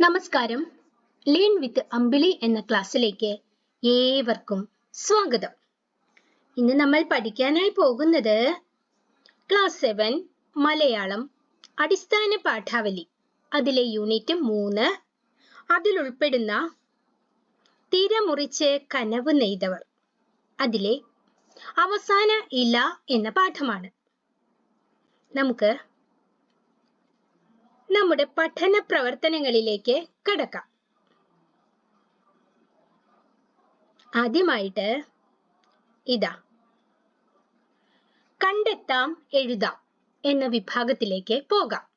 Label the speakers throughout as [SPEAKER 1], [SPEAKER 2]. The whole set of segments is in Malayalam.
[SPEAKER 1] നമസ്കാരം. ലേൺ വിത്ത് അമ്പിളി എന്ന ക്ലാസ്സിലേക്ക് ഏവർക്കും സ്വാഗതം. ഇന്ന് നമ്മൾ പഠിക്കാനായി പോകുന്നത് ക്ലാസ് സെവൻ മലയാളം അടിസ്ഥാന പാഠാവലി അതിലെ യൂണിറ്റ് മൂന്ന്. അതിൽ ഉൾപ്പെടുന്ന തിര മുറിച്ച് കനവ് നെയ്തവർ അതിലെ അവസാന ഇല എന്ന പാഠമാണ്. നമുക്ക് നമ്മുടെ പഠന പ്രവർത്തനങ്ങളിലേക്ക് കടക്കാം. ആദ്യമായിട്ട് ഇതാ. കണ്ടെത്താം എഴുതാം എന്ന വിഭാഗത്തിലേക്ക് പോകാം.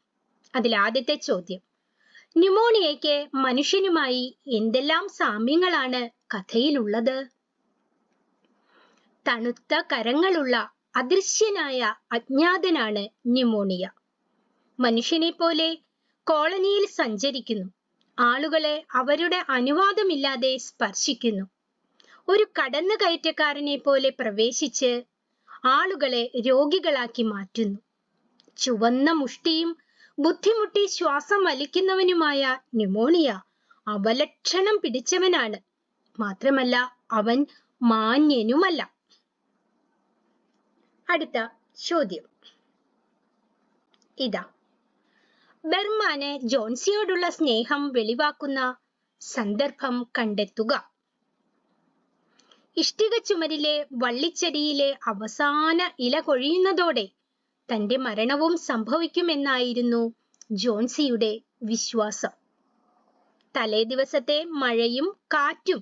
[SPEAKER 1] അതിൽ ആദ്യത്തെ ചോദ്യം. ന്യൂമോണിയയ്ക്ക് മനുഷ്യനുമായി എന്തെല്ലാം സാമ്യങ്ങളാണ് കഥയിലുള്ളത്? തണുത്ത കരങ്ങളുള്ള അദൃശ്യനായ അജ്ഞാതനാണ് ന്യൂമോണിയ. മനുഷ്യനെ പോലെ കോളനിയിൽ സഞ്ചരിക്കുന്നു. ആളുകളെ അവരുടെ അനുവാദമില്ലാതെ സ്പർശിക്കുന്നു. ഒരു കടന്നു കയറ്റക്കാരനെ പോലെ പ്രവേശിച്ച് ആളുകളെ രോഗികളാക്കി മാറ്റുന്നു. ചുവന്ന മുഷ്ടിയും ബുദ്ധിമുട്ടി ശ്വാസം വലിക്കുന്നവനുമായ ന്യൂമോണിയ അവലക്ഷണം പിടിച്ചവനാണ്. മാത്രമല്ല അവൻ മാന്യനുമല്ല. അടുത്ത ചോദ്യം. ഇതാ. ബർമാന് ജോൺസിയോടുള്ള സ്നേഹം വെളിവാക്കുന്ന സന്ദർഭം കണ്ടെത്തുക. ഇഷ്ടിക ചുമരിലെ വള്ളിച്ചെടിയിലെ അവസാന ഇല കൊഴിയുന്നതോടെ തന്റെ മരണവും സംഭവിക്കുമെന്നായിരുന്നു ജോൺസിയുടെ വിശ്വാസം. തലേ ദിവസത്തെ മഴയും കാറ്റും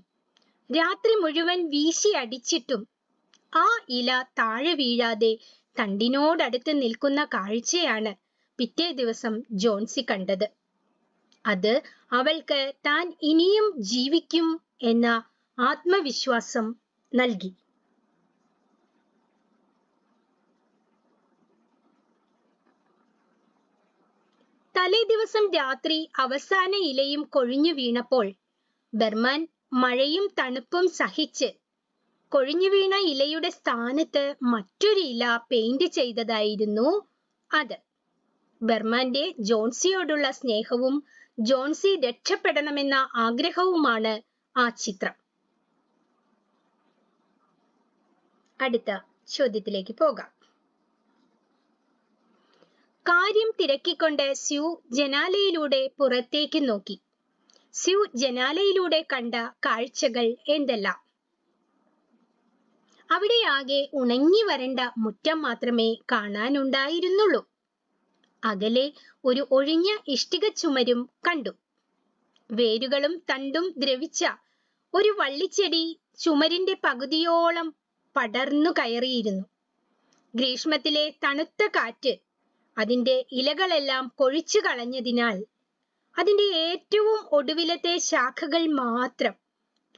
[SPEAKER 1] രാത്രി മുഴുവൻ വീശി അടിച്ചിട്ടും ആ ഇല താഴെ വീഴാതെ തണ്ടിനോടടുത്ത് നിൽക്കുന്ന കാഴ്ചയാണ് പിറ്റേ ദിവസം ജോൺസി കണ്ടത്. അത് അവൾക്ക് താൻ ഇനിയും ജീവിക്കും എന്ന ആത്മവിശ്വാസം നൽകി. തലേ ദിവസം രാത്രി അവസാന ഇലയും കൊഴിഞ്ഞു വീണപ്പോൾ ബർമൻ മഴയും തണുപ്പും സഹിച്ച് കൊഴിഞ്ഞു വീണ ഇലയുടെ സ്ഥാനത്ത് മറ്റൊരു ഇല പെയിന്റ് ചെയ്തതായിരുന്നു അത്. ബർമാന്റെ ജോൺസിയോടുള്ള സ്നേഹവും ജോൺസി രക്ഷപ്പെടണമെന്ന ആഗ്രഹവുമാണ് ആ ചിത്രം. അടുത്ത ചോദ്യത്തിലേക്ക് പോകാം. കാര്യം തിരക്കിക്കൊണ്ട് സ്യൂ ജനാലയിലൂടെ പുറത്തേക്ക് നോക്കി. സ്യൂ ജനാലയിലൂടെ കണ്ട കാഴ്ചകൾ എന്തെല്ലാം? അവിടെയാകെ ഉണങ്ങി വരണ്ട മുറ്റം മാത്രമേ കാണാനുണ്ടായിരുന്നുള്ളൂ. അകലെ ഒരു ഒഴിഞ്ഞ ഇഷ്ടിക ചുമരും കണ്ടു. വേരുകളും തണ്ടും ദ്രവിച്ച ഒരു വള്ളിച്ചെടി ചുമരിന്റെ പകുതിയോളം പടർന്നു കയറിയിരുന്നു. ഗ്രീഷ്മത്തിലെ തണുത്ത കാറ്റ് അതിന്റെ ഇലകളെല്ലാം കൊഴിച്ചു കളഞ്ഞതിനാൽ അതിന്റെ ഏറ്റവും ഒടുവിലത്തെ ശാഖകൾ മാത്രം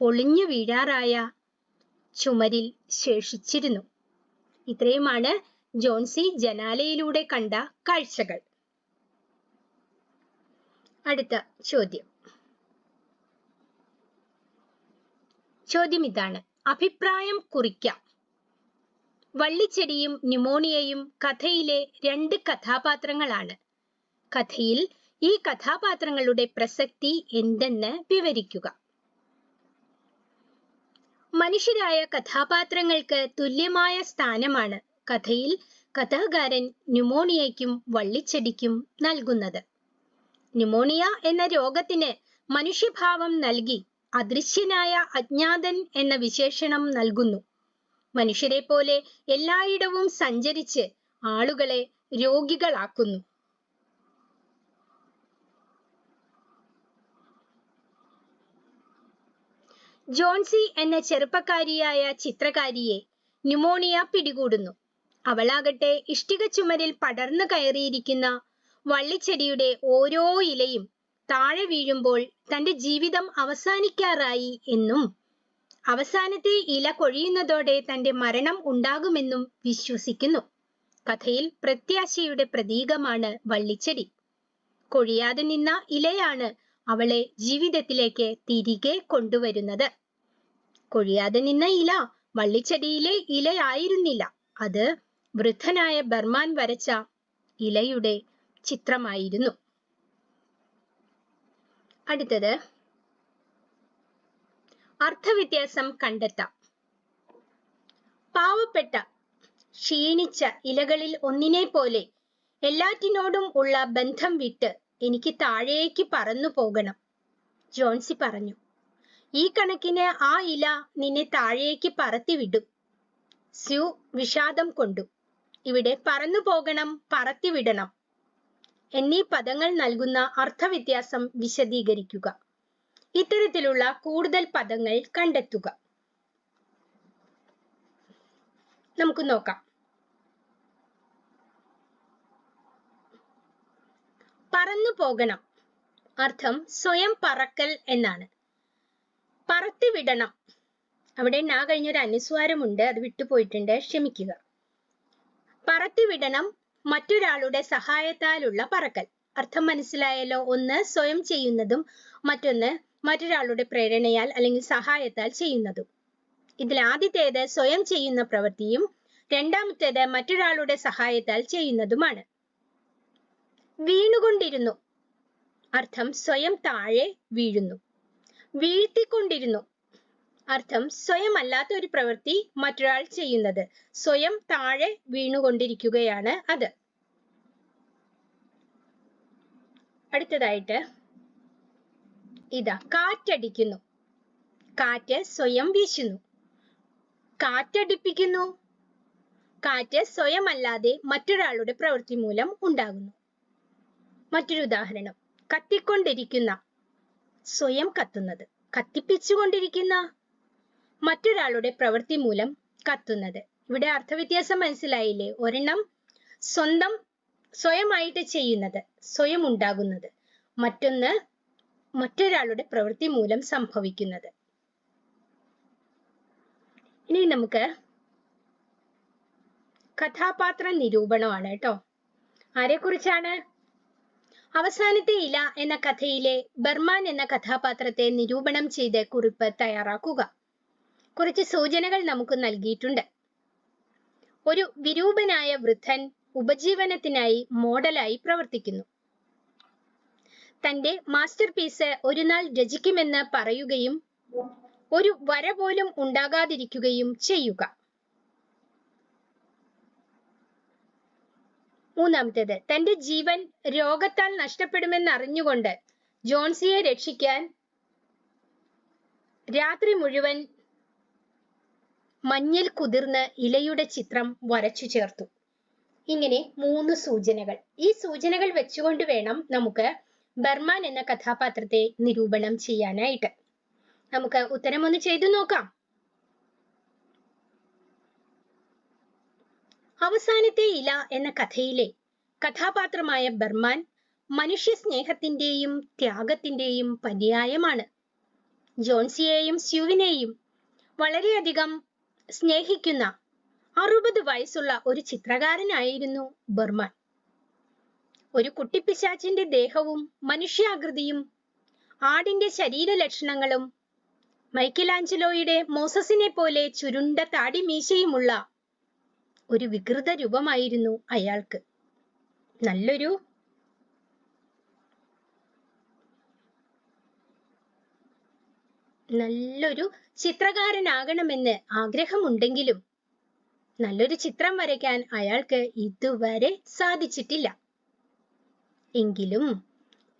[SPEAKER 1] പൊളിഞ്ഞു വീഴാറായ ചുമരിൽ ശേഷിച്ചിരുന്നു. ഇത്രയുമാണ് ജോൺസി ജനാലയിലൂടെ കണ്ട കാഴ്ചകൾ. അടുത്ത ചോദ്യം. ചോദ്യം ഇതാണ്. അഭിപ്രായം കുറിക്കാം. വള്ളിച്ചെടിയും ന്യൂമോണിയയും കഥയിലെ രണ്ട് കഥാപാത്രങ്ങളാണ്. കഥയിൽ ഈ കഥാപാത്രങ്ങളുടെ പ്രസക്തി എന്തെന്ന് വിവരിക്കുക. മനുഷ്യരായ കഥാപാത്രങ്ങൾക്ക് തുല്യമായ സ്ഥാനമാണ് കഥയിൽ കഥാകാരൻ ന്യൂമോണിയയ്ക്കും വള്ളിച്ചെടിക്കും നൽകുന്നത്. ന്യൂമോണിയ എന്ന രോഗത്തിന് മനുഷ്യഭാവം നൽകി അദൃശ്യനായ അജ്ഞാതൻ എന്ന വിശേഷണം നൽകുന്നു. മനുഷ്യരെ പോലെ എല്ലായിടവും സഞ്ചരിച്ച് ആളുകളെ രോഗികളാക്കുന്നു. ജോൺസി എന്ന ചെറുപ്പക്കാരിയായ ചിത്രകാരിയെ ന്യൂമോണിയ പിടികൂടുന്നു. അവളാകട്ടെ ഇഷ്ടിക ചുമരിൽ പടർന്നു കയറിയിരിക്കുന്ന വള്ളിച്ചെടിയുടെ ഓരോ ഇലയും താഴെ വീഴുമ്പോൾ തന്റെ ജീവിതം അവസാനിക്കാറായി എന്നും അവസാനത്തെ ഇല കൊഴിയുന്നതോടെ തന്റെ മരണം ഉണ്ടാകുമെന്നും വിശ്വസിക്കുന്നു. കഥയിൽ പ്രത്യാശയുടെ പ്രതീകമാണ് വള്ളിച്ചെടി. കൊഴിയാതെ നിന്ന ഇലയാണ് അവളെ ജീവിതത്തിലേക്ക് തിരികെ കൊണ്ടുവരുന്നത്. കൊഴിയാതെ നിന്ന ഇല വള്ളിച്ചെടിയിലെ ഇലയായിരുന്നില്ല. അത് വൃദ്ധനായ ബർമാൻ വരച്ച ഇലയുടെ ചിത്രമായിരുന്നു. അടുത്തത് അർത്ഥവ്യത്യാസം കണ്ടെത്താം. പാവപ്പെട്ട ക്ഷീണിച്ച ഇലകളിൽ ഒന്നിനെ പോലെ എല്ലാറ്റിനോടും ഉള്ള ബന്ധം വിട്ട് എനിക്ക് താഴേക്ക് പറന്നു പോകണം ജോൺസി പറഞ്ഞു. ഈ കണക്കിന് ആ ഇല നിന്നെ താഴേക്ക് പറത്തിവിടും സ്യു വിഷാദം കൊണ്ടു. ഇവിടെ പറന്നു പോകണം പറത്തിവിടണം എന്നീ പദങ്ങൾ നൽകുന്ന അർത്ഥവ്യത്യാസം വിശദീകരിക്കുക. ഇത്തരത്തിലുള്ള കൂടുതൽ പദങ്ങൾ കണ്ടെത്തുക. നമുക്ക് നോക്കാം. പറന്നു പോകണം. അർത്ഥം സ്വയം പറക്കൽ എന്നാണ്. പറത്തിവിടണം അവിടെ നാ കഴിഞ്ഞൊരു അനുസ്വാരമുണ്ട് അത് വിട്ടുപോയിട്ടുണ്ട് ക്ഷമിക്കുക. പറത്തിവിടണം മറ്റൊരാളുടെ സഹായത്താലുള്ള പറക്കൽ. അർത്ഥം മനസ്സിലായല്ലോ? ഒന്ന് സ്വയം ചെയ്യുന്നതും മറ്റൊന്ന് മറ്റൊരാളുടെ പ്രേരണയാൽ അല്ലെങ്കിൽ സഹായത്താൽ ചെയ്യുന്നതും. ഇതിൽ ആദ്യത്തേത് സ്വയം ചെയ്യുന്ന പ്രവൃത്തിയും രണ്ടാമത്തേത് മറ്റൊരാളുടെ സഹായത്താൽ ചെയ്യുന്നതുമാണ്. വീണുകൊണ്ടിരുന്നു. അർത്ഥം സ്വയം താഴെ വീഴുന്നു. വീഴ്ത്തിക്കൊണ്ടിരുന്നു. അർത്ഥം സ്വയം അല്ലാത്ത ഒരു പ്രവൃത്തി മറ്റൊരാൾ ചെയ്യുന്നത്. സ്വയം താഴെ വീണുകൊണ്ടിരിക്കുകയാണ് അത്. അടുത്തതായിട്ട് ഇതാ കാറ്റടിക്കുന്നു. കാറ്റ് സ്വയം വീശുന്നു. കാറ്റടിപ്പിക്കുന്നു. കാറ്റ് സ്വയം അല്ലാതെ മറ്റൊരാളുടെ പ്രവൃത്തി മൂലം ഉണ്ടാകുന്നു. മറ്റൊരു ഉദാഹരണം കത്തിക്കൊണ്ടിരിക്കുന്ന സ്വയം കത്തുന്നത്. കത്തിപ്പിച്ചുകൊണ്ടിരിക്കുന്ന മറ്റൊരാളുടെ പ്രവൃത്തി മൂലം കത്തുന്നത്. ഇവിടെ അർത്ഥവ്യത്യാസം മനസ്സിലായില്ലേ? ഒരെണ്ണം സ്വന്തം സ്വയമായിട്ട് ചെയ്യുന്നത് സ്വയം ഉണ്ടാകുന്നത്. മറ്റൊന്ന് മറ്റൊരാളുടെ പ്രവൃത്തി മൂലം സംഭവിക്കുന്നത്. ഇനി നമുക്ക് കഥാപാത്ര നിരൂപണമാണ് കേട്ടോ. ആരെക്കുറിച്ചാണ്? അവസാനത്തെ ഇല എന്ന കഥയിലെ ബർമാൻ എന്ന കഥാപാത്രത്തെ നിരൂപണം ചെയ്ത് കുറിപ്പ് തയ്യാറാക്കുക. കുറച്ച് സൂചനകൾ നമുക്ക് നൽകിയിട്ടുണ്ട്. ഒരു വിരൂപനായ വൃദ്ധൻ ഉപജീവനത്തിനായി മോഡലായി പ്രവർത്തിക്കുന്നു. തന്റെ മാസ്റ്റർ പീസ് ഒരു നാൾ രചിക്കുമെന്ന് പറയുകയും ഒരു വര പോലും ഉണ്ടാകാതിരിക്കുകയും ചെയ്യുക. മൂന്നാമത്തേത് തന്റെ ജീവൻ രോഗത്താൽ നഷ്ടപ്പെടുമെന്ന് അറിഞ്ഞുകൊണ്ട് ജോൺസിയെ രക്ഷിക്കാൻ രാത്രി മുഴുവൻ മഞ്ഞിൽ കുതിർന്ന് ഇലയുടെ ചിത്രം വരച്ചു ചേർത്തു. ഇങ്ങനെ മൂന്ന് സൂചനകൾ. ഈ സൂചനകൾ വെച്ചുകൊണ്ട് വേണം നമുക്ക് ബർമാൻ എന്ന കഥാപാത്രത്തെ നിരൂപണം ചെയ്യാനായിട്ട്. നമുക്ക് ഉത്തരം ഒന്ന് ചെയ്തു നോക്കാം. അവസാനത്തെ ഇല എന്ന കഥയിലെ കഥാപാത്രമായ ബർമാൻ മനുഷ്യ സ്നേഹത്തിന്റെയും ത്യാഗത്തിന്റെയും പര്യായമാണ്. ജോൺസിയെയും സ്യുവിനെയും വളരെയധികം സ്നേഹിക്കുന്ന അറുപത് വയസ്സുള്ള ഒരു ചിത്രകാരനായിരുന്നു ബർമൻ. ഒരു കുട്ടിപ്പിശാച്ചിന്റെ ദേഹവും മനുഷ്യാകൃതിയും ആടിന്റെ ശരീര ലക്ഷണങ്ങളും മൈക്കലാഞ്ചലോയുടെ മോസസിനെ പോലെ ചുരുണ്ട താടി മീശയുമുള്ള ഒരു വികൃത രൂപമായിരുന്നു അയാൾക്ക്. നല്ലൊരു നല്ലൊരു ചിത്രകാരനാകണമെന്ന് ആഗ്രഹമുണ്ടെങ്കിലും നല്ലൊരു ചിത്രം വരയ്ക്കാൻ അയാൾക്ക് ഇതുവരെ സാധിച്ചിട്ടില്ല. എങ്കിലും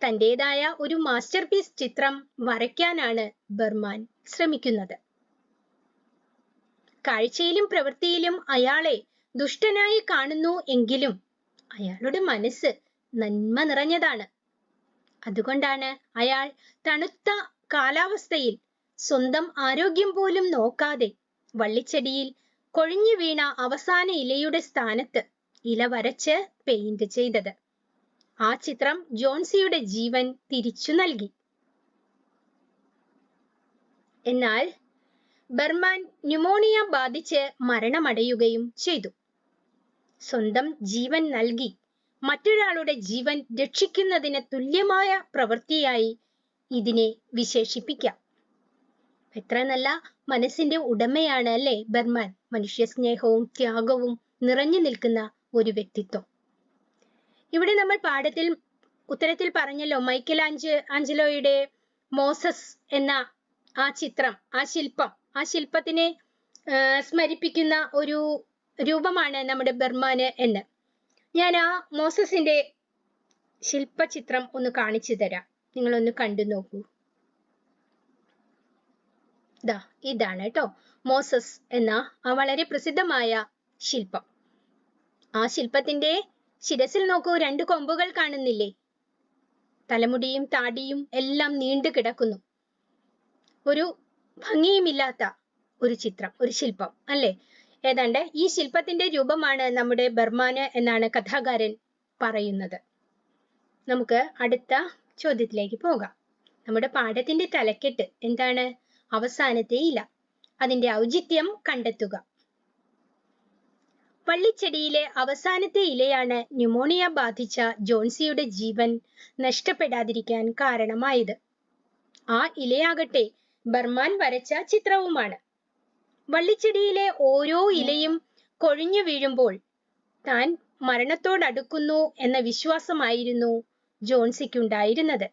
[SPEAKER 1] തന്റെതായ ഒരു മാസ്റ്റർ പീസ് ചിത്രം വരയ്ക്കാനാണ് ബർമാൻ ശ്രമിക്കുന്നത്. കാഴ്ചയിലും പ്രവൃത്തിയിലും അയാളെ ദുഷ്ടനായി കാണുന്നു എങ്കിലും അയാളുടെ മനസ്സ് നന്മ നിറഞ്ഞതാണ്. അതുകൊണ്ടാണ് അയാൾ തണുത്ത കാലാവസ്ഥയിൽ സ്വന്തം ആരോഗ്യം പോലും നോക്കാതെ വള്ളിച്ചെടിയിൽ കൊഴിഞ്ഞു വീണ അവസാന ഇലയുടെ സ്ഥാനത്ത് ഇല വരച്ച് പെയിന്റ് ചെയ്തത്. ആ ചിത്രം ജോൺസിയുടെ ജീവൻ തിരിച്ചു നൽകി. എന്നാൽ ബർമാൻ ന്യൂമോണിയ ബാധിച്ച് മരണമടയുകയും ചെയ്തു. സ്വന്തം ജീവൻ നൽകി മറ്റൊരാളുടെ ജീവൻ രക്ഷിക്കുന്നതിന് തുല്യമായ പ്രവൃത്തിയായി ഇതിനെ വിശേഷിപ്പിക്കാം. എത്ര നല്ല മനസ്സിന്റെ ഉടമയാണ് അല്ലേ ബർമാൻ? മനുഷ്യ സ്നേഹവും ത്യാഗവും നിറഞ്ഞു നിൽക്കുന്ന ഒരു വ്യക്തിത്വം. ഇവിടെ നമ്മൾ പാഠത്തിൽ ഉത്തരത്തിൽ പറഞ്ഞല്ലോ മൈക്കൽ ആഞ്ച് ആഞ്ചലോയുടെ മോസസ് എന്ന ആ ചിത്രം ആ ശില്പം ആ ശില്പത്തിനെ സ്മരിപ്പിക്കുന്ന ഒരു രൂപമാണ് നമ്മുടെ ബർമാന് എന്ന്. ഞാൻ ആ മോസസിന്റെ ശില്പചിത്രം ഒന്ന് കാണിച്ചു തരാം. നിങ്ങളൊന്ന് കണ്ടു നോക്കൂ. ദാ ഇതാണ് കേട്ടോ മോസസ് എന്ന ആ വളരെ പ്രസിദ്ധമായ ശില്പം. ആ ശില്പത്തിന്റെ ശിരസിൽ നോക്കൂ രണ്ട് കൊമ്പുകൾ കാണുന്നില്ലേ? തലമുടിയും താടിയും എല്ലാം നീണ്ടു കിടക്കുന്നു. ഒരു ഭംഗിയുമില്ലാത്ത ഒരു ചിത്രം ഒരു ശില്പം അല്ലേ? ഏതാണ്ട് ഈ ശില്പത്തിന്റെ രൂപമാണ് നമ്മുടെ ബർമാന് എന്നാണ് കഥാകാരൻ പറയുന്നത്. നമുക്ക് അടുത്ത ചോദ്യത്തിലേക്ക് പോകാം. നമ്മുടെ പാഠത്തിന്റെ തലക്കെട്ട് എന്താണ്? അവസാനത്തെ ഇല. അതിന്റെ ഔചിത്യം കണ്ടെത്തുക. വള്ളിച്ചെടിയിലെ അവസാനത്തെ ഇലയാണ് ന്യൂമോണിയ ബാധിച്ച ജോൺസിയുടെ ജീവൻ നഷ്ടപ്പെടാതിരിക്കാൻ കാരണമായത്. ആ ഇലയാകട്ടെ ബർമാൻ വരച്ച ചിത്രവുമാണ്. വള്ളിച്ചെടിയിലെ ഓരോ ഇലയും കൊഴിഞ്ഞു വീഴുമ്പോൾ താൻ മരണത്തോടടുക്കുന്നു എന്ന വിശ്വാസമായിരുന്നു ജോൺസിക്കുണ്ടായിരുന്നത്.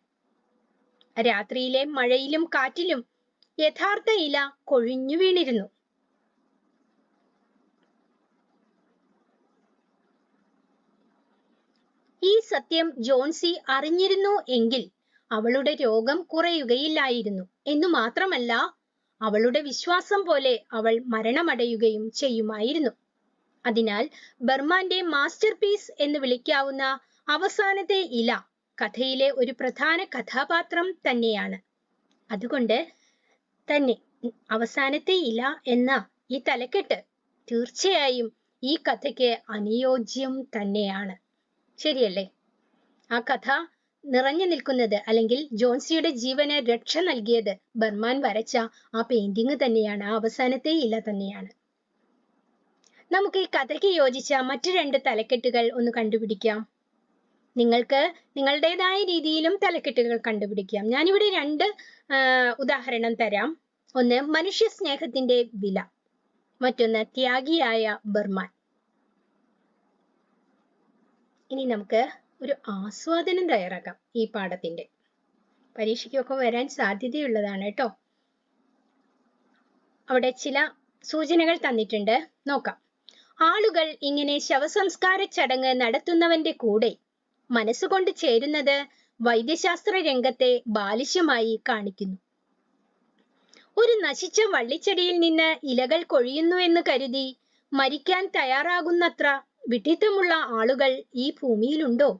[SPEAKER 1] രാത്രിയിലെ മഴയിലും കാറ്റിലും യഥാർത്ഥ ഇല കൊഴിഞ്ഞു വീണിരുന്നു. ഈ സത്യം ജോൺസി അറിഞ്ഞിരുന്നു എങ്കിൽ അവളുടെ രോഗം കുറയുകയില്ലായിരുന്നു. എന്നു മാത്രമല്ല അവളുടെ വിശ്വാസം പോലെ അവൾ മരണമടയുകയും ചെയ്യുമായിരുന്നു. അതിനാൽ ബർമാന്റെ മാസ്റ്റർ പീസ് എന്ന് വിളിക്കാവുന്ന അവസാനത്തെ ഇല കഥയിലെ ഒരു പ്രധാന കഥാപാത്രം തന്നെയാണ്. അതുകൊണ്ട് തന്നെ. അവസാനത്തെ ഇല എന്ന ഈ തലക്കെട്ട് തീർച്ചയായും ഈ കഥയ്ക്ക് അനുയോജ്യം തന്നെയാണ്. ശരിയല്ലേ? ആ കഥ നിറഞ്ഞു നിൽക്കുന്നത് അല്ലെങ്കിൽ ജോൺസിയുടെ ജീവന് രക്ഷ നൽകിയത് ബർമാൻ വരച്ച ആ പെയിന്റിങ് തന്നെയാണ് ആ അവസാനത്തെ ഇല തന്നെയാണ്. നമുക്ക് ഈ കഥയ്ക്ക് യോജിച്ച മറ്റു രണ്ട് തലക്കെട്ടുകൾ ഒന്ന് കണ്ടുപിടിക്കാം. നിങ്ങൾക്ക് നിങ്ങളുടേതായ രീതിയിലും തലക്കെട്ടുകൾ കണ്ടുപിടിക്കാം. ഞാനിവിടെ രണ്ട് ഉദാഹരണം തരാം. ഒന്ന് മനുഷ്യ സ്നേഹത്തിന്റെ വില. മറ്റൊന്ന് ത്യാഗിയായ ബർമാൻ. ഇനി നമുക്ക് ഒരു ആസ്വാദനം തയ്യാറാക്കാം ഈ പാഠത്തിന്റെ പരീക്ഷയ്ക്കൊക്കെ വരാൻ സാധ്യതയുള്ളതാണ് കേട്ടോ. അവിടെ ചില സൂചനകൾ തന്നിട്ടുണ്ട്. നോക്കാം. ആളുകൾ ഇങ്ങനെ ശവസംസ്കാര ചടങ്ങ് നടത്തുന്നവന്റെ കൂടെ മനസ്സുകൊണ്ട് ചേരുന്നത് വൈദ്യശാസ്ത്ര രംഗത്തെ ബാലിശ്യമായി കാണിക്കുന്നു. ഒരു നശിച്ച വള്ളിച്ചെടിയിൽ നിന്ന് ഇലകൾ കൊഴിയുന്നു എന്ന് കരുതി മരിക്കാൻ തയ്യാറാകുന്നത്ര വിഡിത്തമുള്ള ആളുകൾ ഈ ഭൂമിയിലുണ്ടോ?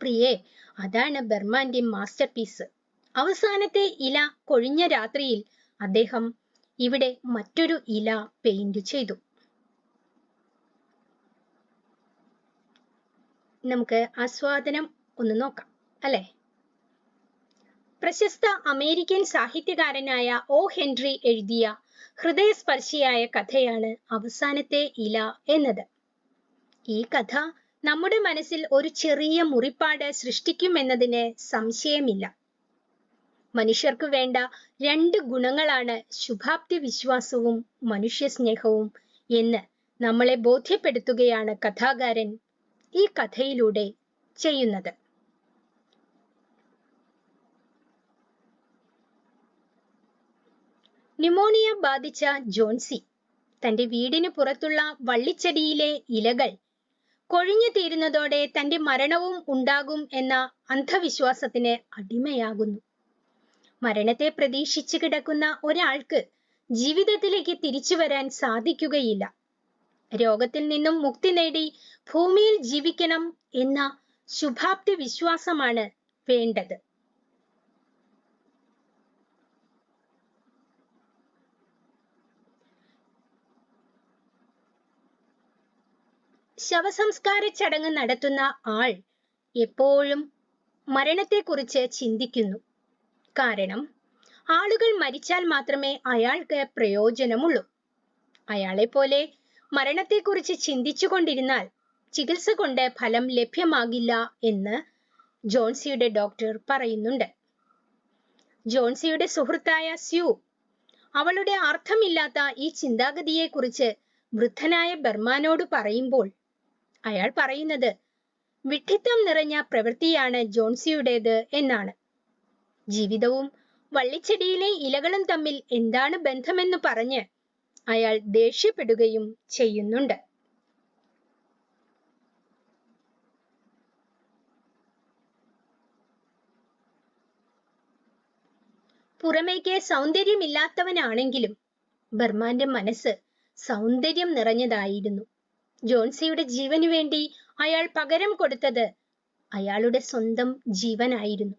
[SPEAKER 1] പ്രിയേ അതാണ് ബർമാന്റെ മാസ്റ്റർ പീസ് അവസാനത്തെ ഇല കൊഴിഞ്ഞ രാത്രിയിൽ അദ്ദേഹം ഇവിടെ മറ്റൊരു ഇല പെയിന്റ് ചെയ്തു. നമുക്ക് ആസ്വാദനം ഒന്ന് നോക്കാം അല്ലെ? പ്രശസ്ത അമേരിക്കൻ സാഹിത്യകാരനായ ഒ. ഹെൻറി എഴുതിയ ഹൃദയസ്പർശിയായ കഥയാണ് അവസാനത്തെ ഇല എന്നത്. ഈ കഥ നമ്മുടെ മനസ്സിൽ ഒരു ചെറിയ മുറിപ്പാട് സൃഷ്ടിക്കുമെന്നതിന് സംശയമില്ല. മനുഷ്യർക്ക് വേണ്ട രണ്ട് ഗുണങ്ങളാണ് ശുഭാപ്തി വിശ്വാസവും മനുഷ്യ സ്നേഹവും എന്ന് നമ്മളെ ബോധ്യപ്പെടുത്തുകയാണ് കഥാകാരൻ ഈ കഥയിലൂടെ ചെയ്യുന്നത്. ന്യൂമോണിയ ബാധിച്ച ജോൺസി തന്റെ വീടിന് പുറത്തുള്ള വള്ളിച്ചെടിയിലെ ഇലകൾ കൊഴിഞ്ഞു തീരുന്നതോടെ തന്റെ മരണവും ഉണ്ടാകും എന്ന അന്ധവിശ്വാസത്തിന് അടിമയാകുന്നു. മരണത്തെ പ്രതീക്ഷിച്ചു കിടക്കുന്ന ഒരാൾക്ക് ജീവിതത്തിലേക്ക് തിരിച്ചു വരാൻ സാധിക്കുകയില്ല. രോഗത്തിൽ നിന്നും മുക്തി നേടി ഭൂമിയിൽ ജീവിക്കണം എന്ന ശുഭാപ്തി വിശ്വാസമാണ് വേണ്ടത്. ശവസംസ്കാര ചടങ്ങ് നടത്തുന്ന ആൾ എപ്പോഴും മരണത്തെക്കുറിച്ച് ചിന്തിക്കുന്നു. കാരണം ആളുകൾ മരിച്ചാൽ മാത്രമേ അയാൾക്ക് പ്രയോജനമുള്ളൂ. അയാളെ പോലെ മരണത്തെക്കുറിച്ച് ചിന്തിച്ചുകൊണ്ടിരുന്നാൽ ചികിത്സ കൊണ്ട് ഫലം ലഭ്യമാകില്ല എന്ന് ജോൺസിയുടെ ഡോക്ടർ പറയുന്നുണ്ട്. ജോൺസിയുടെ സുഹൃത്തായ സ്യൂ അവളുടെ അർത്ഥമില്ലാത്ത ഈ ചിന്താഗതിയെക്കുറിച്ച് വൃദ്ധനായ ബർമാനോട് പറയുമ്പോൾ അയാൾ പറയുന്നത് വിഡ്ഢിത്തം നിറഞ്ഞ പ്രവൃത്തിയാണ് ജോൺസിയുടേത് എന്നാണ്. ജീവിതവും വള്ളിച്ചെടിയിലെ ഇലകളും തമ്മിൽ എന്താണ് ബന്ധമെന്ന് പറഞ്ഞ് അയാൾ ദേഷ്യപ്പെടുകയും ചെയ്യുന്നുണ്ട്. പുറമേക്ക് സൗന്ദര്യമില്ലാത്തവനാണെങ്കിലും ബർമാന്റെ മനസ്സ് സൗന്ദര്യം നിറഞ്ഞതായിരുന്നു. ജോൺസിയുടെ ജീവന് വേണ്ടി അയാൾ പകരം കൊടുത്തത് അയാളുടെ സ്വന്തം ജീവനായിരുന്നു.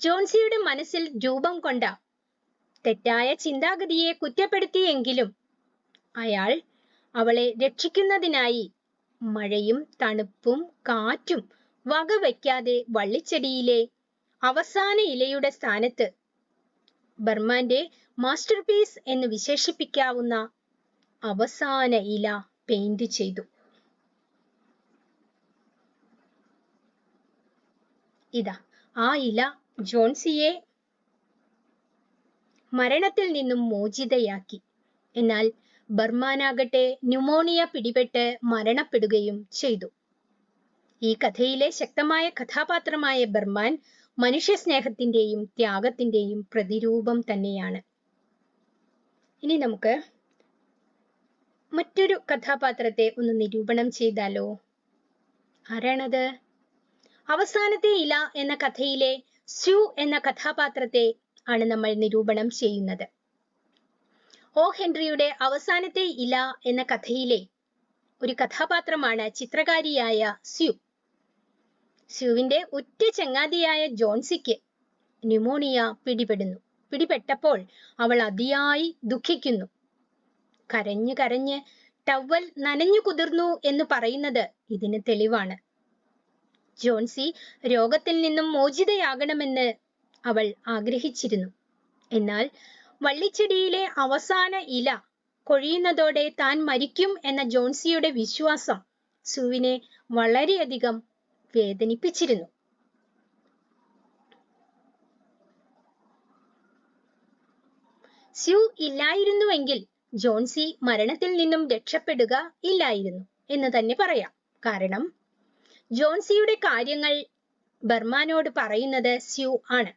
[SPEAKER 1] ജോൺസിയുടെ മനസ്സിൽ രൂപം കൊണ്ട തെറ്റായ ചിന്താഗതിയെ കുറ്റപ്പെടുത്തിയെങ്കിലും അയാൾ അവളെ രക്ഷിക്കുന്നതിനായി മഴയും തണുപ്പും കാറ്റും വകവയ്ക്കാതെ വള്ളിച്ചെടിയിലെ അവസാന ഇലയുടെ സ്ഥാനത്ത് ബർമാന്റെ മാസ്റ്റർ പീസ് എന്ന് വിശേഷിപ്പിക്കാവുന്ന അവസാന ഇല പെയിന്റ് ചെയ്തു. ഇതാ ആ ഇല ജോൺസിയെ മരണത്തിൽ നിന്നും മോചിതയാക്കി. എന്നാൽ ബർമാനാകട്ടെ ന്യൂമോണിയ പിടിപെട്ട് മരണപ്പെടുകയും ചെയ്തു. ഈ കഥയിലെ ശക്തമായ കഥാപാത്രമായ ബർമാൻ മനുഷ്യ സ്നേഹത്തിന്റെയും ത്യാഗത്തിന്റെയും പ്രതിരൂപം തന്നെയാണ്. ഇനി നമുക്ക് മറ്റൊരു കഥാപാത്രത്തെ ഒന്ന് നിരൂപണം ചെയ്താലോ? ആരാണത്? അവസാനത്തെ ഇല എന്ന കഥയിലെ സ്യു എന്ന കഥാപാത്രത്തെ ആണ് നമ്മൾ നിരൂപണം ചെയ്യുന്നത്. ഓ ഹെൻറിയുടെ അവസാനത്തെ ഇല എന്ന കഥയിലെ ഒരു കഥാപാത്രമാണ് ചിത്രകാരിയായ സ്യു. സ്യുവിന്റെ ഉറ്റ ചങ്ങാതിയായ ജോൺസിക്ക് ന്യൂമോണിയ പിടിപെടുന്നു. പിടിപെട്ടപ്പോൾ അവൾ അതിയായി ദുഃഖിക്കുന്നു. കരഞ്ഞു കരഞ്ഞ് ടവൽ നനഞ്ഞു കുതിർന്നു എന്ന് പറയുന്നത് ഇതിന് തെളിവാണ്. ജോൺസി രോഗത്തിൽ നിന്നും മോചിതയാകണമെന്ന് അവൾ ആഗ്രഹിച്ചിരുന്നു. എന്നാൽ വള്ളിച്ചെടിയിലെ അവസാന ഇല കൊഴിയുന്നതോടെ താൻ മരിക്കും എന്ന ജോൺസിയുടെ വിശ്വാസം സുവിനെ വളരെയധികം വേദനിപ്പിച്ചിരുന്നു. സ്യൂ ഇല്ലായിരുന്നുവെങ്കിൽ ജോൺസി മരണത്തിൽ നിന്നും രക്ഷപ്പെടുക ഇല്ലായിരുന്നു എന്ന് തന്നെ പറയാം. കാരണം ജോൺസിയുടെ കാര്യങ്ങൾ ബർമാനോട് പറയുന്നത് സ്യൂ ആണ്.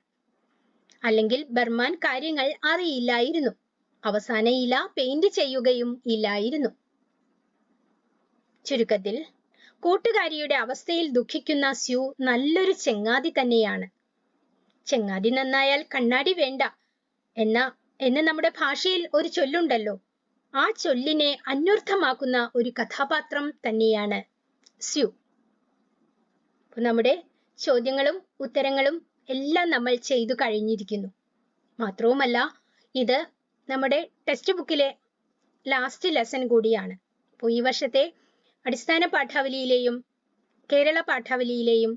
[SPEAKER 1] അല്ലെങ്കിൽ ബർമാൻ കാര്യങ്ങൾ അറിയില്ലായിരുന്നു. അവസാന ഇല പെയിന്റ് ചെയ്യുകയും ഇല്ലായിരുന്നു. ചുരുക്കത്തിൽ കൂട്ടുകാരിയുടെ അവസ്ഥയിൽ ദുഃഖിക്കുന്ന സ്യു നല്ലൊരു ചെങ്ങാതി തന്നെയാണ്. ചെങ്ങാതി നന്നായാൽ കണ്ണാടി വേണ്ട എന്ന എന്ന് നമ്മുടെ ഭാഷയിൽ ഒരു ചൊല്ലുണ്ടല്ലോ. ആ ചൊല്ലിനെ അന്വർത്ഥമാക്കുന്ന ഒരു കഥാപാത്രം തന്നെയാണ് സ്യു. നമ്മുടെ ചോദ്യങ്ങളും ഉത്തരങ്ങളും എല്ലാം നമ്മൾ ചെയ്തു കഴിഞ്ഞിരിക്കുന്നു. മാത്രവുമല്ല ഇത് നമ്മുടെ ടെക്സ്റ്റ് ബുക്കിലെ ലാസ്റ്റ് ലെസൺ കൂടിയാണ്. അപ്പോൾ ഈ വർഷത്തെ അടിസ്ഥാന പാഠാവലിയിലെയും കേരള പാഠാവലിയിലെയും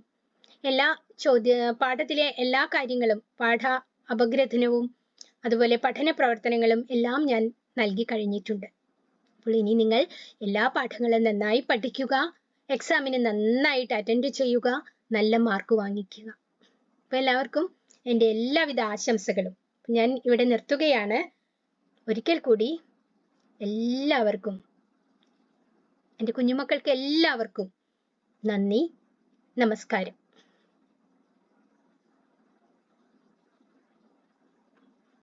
[SPEAKER 1] എല്ലാ ചോദ്യ പാഠത്തിലെ എല്ലാ കാര്യങ്ങളും പാഠ അപഗ്രഥനവും അതുപോലെ പഠന പ്രവർത്തനങ്ങളും എല്ലാം ഞാൻ നൽകി കഴിഞ്ഞിട്ടുണ്ട്. അപ്പോൾ ഇനി നിങ്ങൾ എല്ലാ പാഠങ്ങളും നന്നായി പഠിക്കുക എക്സാമിന് നന്നായിട്ട് അറ്റൻഡ് ചെയ്യുക നല്ല മാർക്ക് വാങ്ങിക്കുക. അപ്പോൾ എല്ലാവർക്കും എന്റെ എല്ലാവിധ ആശംസകളും. ഞാൻ ഇവിടെ നിർത്തുകയാണ്. ഒരിക്കൽ കൂടി എല്ലാവർക്കും എന്റെ കുഞ്ഞുമക്കൾക്ക് എല്ലാവർക്കും നന്ദി നമസ്കാരം.